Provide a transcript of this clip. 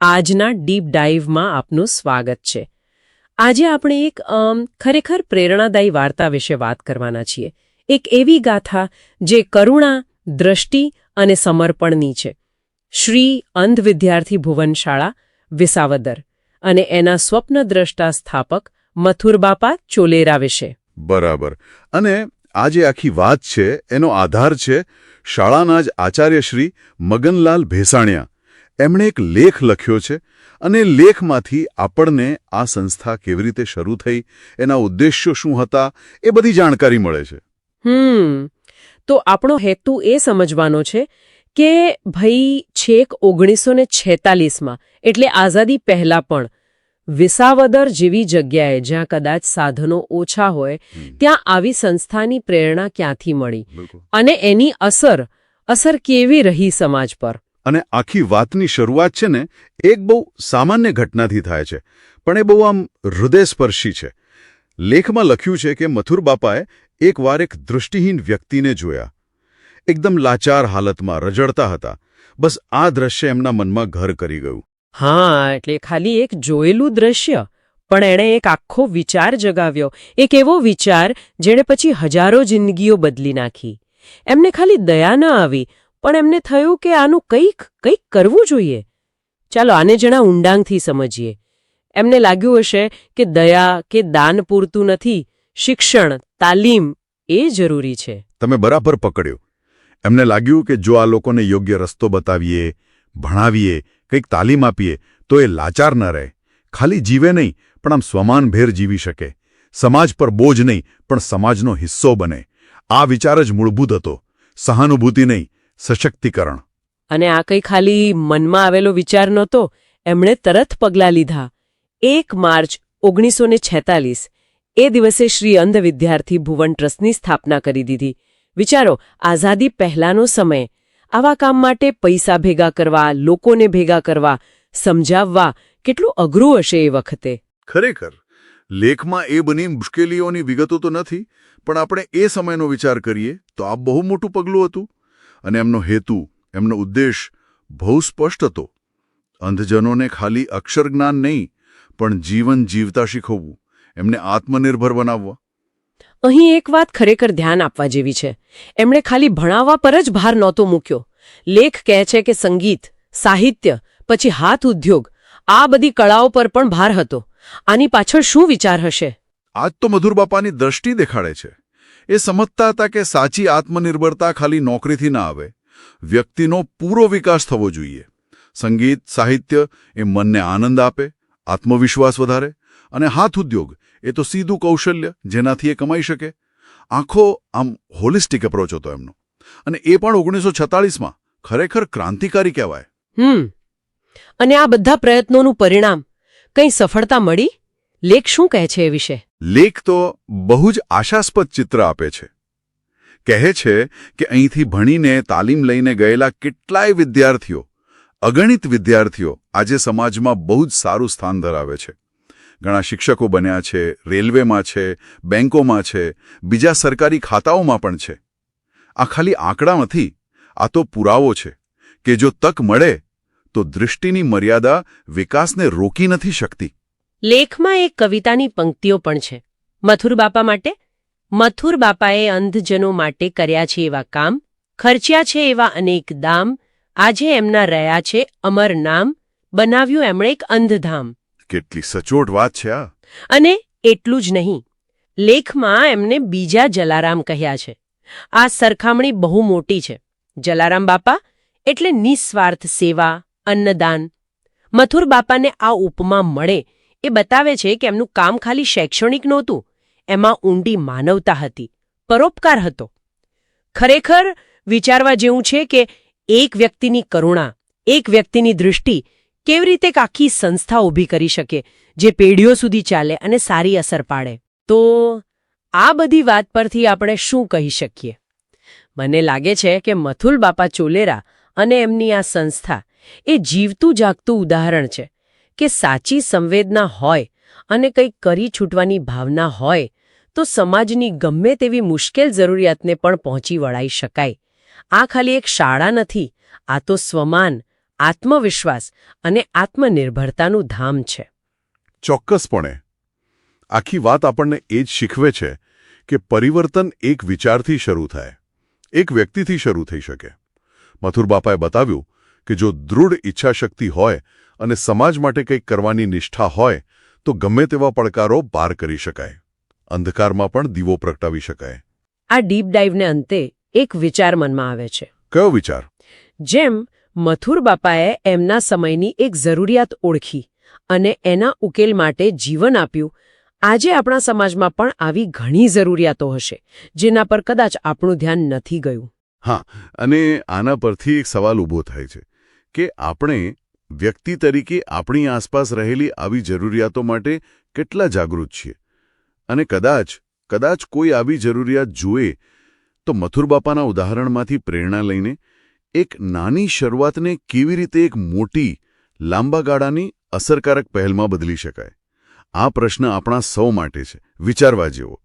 આજના ડીપ ડાઇવમાં આપનું સ્વાગત છે. આજે આપણે એક ખરેખર પ્રેરણાદાયી વાર્તા વિશે વાત કરવાના છીએ. એક એવી ગાથા જે કરુણા, દ્રષ્ટિ અને સમર્પણની છે. શ્રી અંધ વિદ્યાર્થી ભુવન શાળા વિસાવદર અને એના સ્વપ્નદ્રષ્ટા સ્થાપક મથુરબાપા ચોલેરા વિશે. બરાબર. અને આ જે આખી વાત છે, એનો આધાર છે શાળાના જ આચાર્ય શ્રી મગનલાલ ભેસાણિયા. એમણે એક લેખ લખ્યો છે અને લેખમાંથી આપણને આ સંસ્થા કેવી રીતે શરૂ થઈ એના ઉદ્દેશ્યો શું હતા એ બધી જાણકારી મળે છે. હમ. તો આપણો હેતુ એ સમજવાનો છે કે ભાઈ છેક ઓગણીસો ને છેતાલીસમાં એટલે આઝાદી પહેલા પણ વિસાવદર જેવી જગ્યાએ જ્યાં કદાચ સાધનો ઓછા હોય ત્યાં આવી સંસ્થાની પ્રેરણા ક્યાંથી મળી? અને એની અસર અસર કેવી રહી સમાજ પર? અને આખી વાતની શરૂઆત છે ને, એક બહુ સામાન્ય ઘટનાથી થાય છે. પણ એ બહુ આમ હૃદયસ્પર્શી છે. લેખમાં લખ્યું છે કે મથુર બાપાએ એકવાર એક દૃષ્ટિહીન વ્યક્તિને જોયા. એકદમ લાચાર હાલતમાં રજડતા હતા. બસ આ દ્રશ્ય એમના મનમાં ઘર કરી ગયું. હા, એટલે ખાલી એક જોયેલું દ્રશ્ય. પણ એણે એક આખો વિચાર જગાવ્યો. એક એવો વિચાર જેણે પછી હજારો જિંદગીઓ બદલી નાખી. એમને ખાલી દયા ન આવી. પણ એમને થયું કે આનું કંઈક કંઈક કરવું જોઈએ. ચાલો આને જણા ઊંડાંગથી સમજીએ. એમને લાગ્યું હશે કે દયા, કે દાન પૂરતું નથી, શિક્ષણ, તાલીમ એ જરૂરી છે. તમે બરાબર પકડ્યું. એમને લાગ્યું કે જો આ લોકોને યોગ્ય રસ્તો બતાવીએ, ભણાવીએ, કંઈક તાલીમ આપીએ, તો એ લાચાર ન રહે. ખાલી જીવે નહીં, પણ આમ સ્વમાનભેર જીવી શકે. સમાજ પર બોજ નહીં, પણ સમાજનો હિસ્સો બને. આ વિચાર જ મૂળભૂત હતો. સહાનુભૂતિ નહીં સશક્તિકરણ. અને આ કંઈ ખાલી મનમાં આવેલો વિચાર નહોતો એમણે તરત પગલાં લીધા. એક માર્ચ ઓગણીસો એ દિવસે શ્રી અંધ વિદ્યાર્થી ભુવન ટ્રસ્ટની સ્થાપના કરી દીધી. વિચારો આઝાદી પહેલાનો સમય. આવા કામ માટે પૈસા ભેગા કરવા લોકોને ભેગા કરવા સમજાવવા કેટલું અઘરું હશે એ વખતે. ખરેખર લેખમાં એ બની મુશ્કેલીઓની વિગતો તો નથી પણ આપણે એ સમયનો વિચાર કરીએ તો આ બહુ મોટું પગલું હતું. અને એમનો હેતુ એમનો ઉદ્દેશ બહુ સ્પષ્ટ હતો. અંધજનોને ખાલી અક્ષરજ્ઞાન નહીં પણ જીવન જીવતા શીખવવું એમને આત્મનિર્ભર બનાવવા. અહીં એક વાત ખરેખર ધ્યાન આપવા જેવી છે. એમણે ખાલી ભણાવવા પર જ ભાર નહોતો મૂક્યો. લેખ કહે છે કે સંગીત સાહિત્ય પછી હાથ ઉદ્યોગ આ બધી કળાઓ પર પણ ભાર હતો. આની પાછળ શું વિચાર હશે? આજ તો મધુર બાપાની દ્રષ્ટિ દેખાડે છે. એ સમજતા હતા કે સાચી આત્મનિર્ભરતા ખાલી નોકરીથી ના આવે. વ્યક્તિનો પૂરો વિકાસ થવો જોઈએ. સંગીત, સાહિત્ય એ મનને આનંદ આપે, આત્મવિશ્વાસ વધારે અને હાથ ઉદ્યોગ એ તો સીધું કૌશલ્ય જેનાથી એ કમાઈ શકે. આખો આમ હોલિસ્ટિક એપ્રોચ હતો એમનો. અને એ પણ ઓગણીસો છતાળીસમાં. ખરેખર ક્રાંતિકારી કહેવાય. હમ. અને આ બધા પ્રયત્નોનું પરિણામ કંઈ સફળતા મળી? લેખ શું કહે છે એ વિશે? લેખ તો બહુ જ આશાસ્પદ ચિત્ર આપે છે. કહે છે કે અહીંથી ભણીને તાલીમ લઈને ગયેલા કેટલાય વિદ્યાર્થીઓ, અગણિત વિદ્યાર્થીઓ આજે સમાજમાં બહુ જ સારું સ્થાન ધરાવે છે. ઘણા શિક્ષકો બન્યા છે, રેલવેમાં છે, બેંકોમાં છે, બીજા સરકારી ખાતાઓમાં પણ છે. આ ખાલી આંકડા નથી, આ તો પુરાવો છે કે જો તક મળે, તો દૃષ્ટિની મર્યાદા વિકાસને રોકી નથી શકતી. લેખમાં એક કવિતાની પંક્તિઓ પણ છે. મથુર બાપા માટે મથુર બાપાએ અંધજનો માટે કર્યા છે એવા કામ ખર્ચ્યા છે એવા અનેક દામ આજે એમના રહ્યા છે અમર નામ બનાવ્યું એમણે એક અંધધામ. કેટલી સચોટ વાત છે આ. અને એટલું જ નહીં લેખમાં એમને બીજા જલારામ કહ્યા છે. આ સરખામણી બહુ મોટી છે. જલારામ બાપા એટલે નિસ્વાર્થ સેવા અન્નદાન. મથુર બાપાને આ ઉપમા મળે એ બતાવે છે કે એમનું કામ ખાલી શૈક્ષણિક નહોતું, એમાં ઊંડી માનવતા હતી, પરોપકાર હતો. ખરેખર વિચારવા જેવું છે કે એક વ્યક્તિની કરુણા, એક વ્યક્તિની દૃષ્ટિ કેવી રીતે એક આખી સંસ્થા ઊભી કરી શકે, જે પેઢીઓ સુધી ચાલે અને સારી અસર પાડે. તો આ બધી વાત પરથી આપણે શું કહી શકીએ? મને લાગે છે કે મથુલ બાપા ચોલેરા અને એમની આ સંસ્થા એ જીવતું જાગતું ઉદાહરણ છે. કે સાચી સંવેદના હોય અને કંઈક કરી છૂટવાની ભાવના હોય, તો સમાજની ગમે તેવી મુશ્કેલ જરૂરિયાતને પણ પહોંચી વળાઈ શકાય. આ ખાલી એક શાળા નથી, આ તો સ્વમાન, આત્મવિશ્વાસ અને આત્મનિર્ભરતાનું ધામ છે. ચોક્કસપણે. આખી વાત આપણને એ જ શીખવે છે કે પરિવર્તન એક વિચારથી શરૂ થાય, એક વ્યક્તિથી શરૂ થઈ શકે. મથુરબાપાએ બતાવ્યું કે જો દૃઢ ઈચ્છાશક્તિ હોય અને સમાજ માટે કંઈક કરવાની નિષ્ઠા હોય તો ગમે તેવા પડકારો પાર કરી શકાય. અંધકારમાં પણ દીવો પ્રગટાવી શકાય. આ ડીપ ડાઇવને અંતે એક વિચાર મનમાં આવે છે. કયો વિચાર? જેમ મથુર બાપાએ એમના સમયની એક જરૂરિયાત ઓળખી અને એના ઉકેલ માટે જીવન આપ્યું આજે આપણા સમાજમાં પણ આવી ઘણી જરૂરિયાતો હશે જેના પર કદાચ આપણું ધ્યાન નથી ગયું. હા અને આના પરથી એક સવાલ ઊભો થાય છે. કે આપણે વ્યક્તિ તરીકે આપણી આસપાસ રહેલી આવી જરૂરિયાતો માટે કેટલા જાગૃત છીએ? અને કદાચ કદાચ કોઈ આવી જરૂરિયાત જુએ તો મથુરબાપાના ઉદાહરણમાંથી પ્રેરણા લઈને એક નાની શરૂઆતને કેવી રીતે એક મોટી, લાંબા ગાળાની અસરકારક પહેલમાં બદલી શકાય? આ પ્રશ્ન આપણા સૌ માટે છે. વિચારવા જેવો.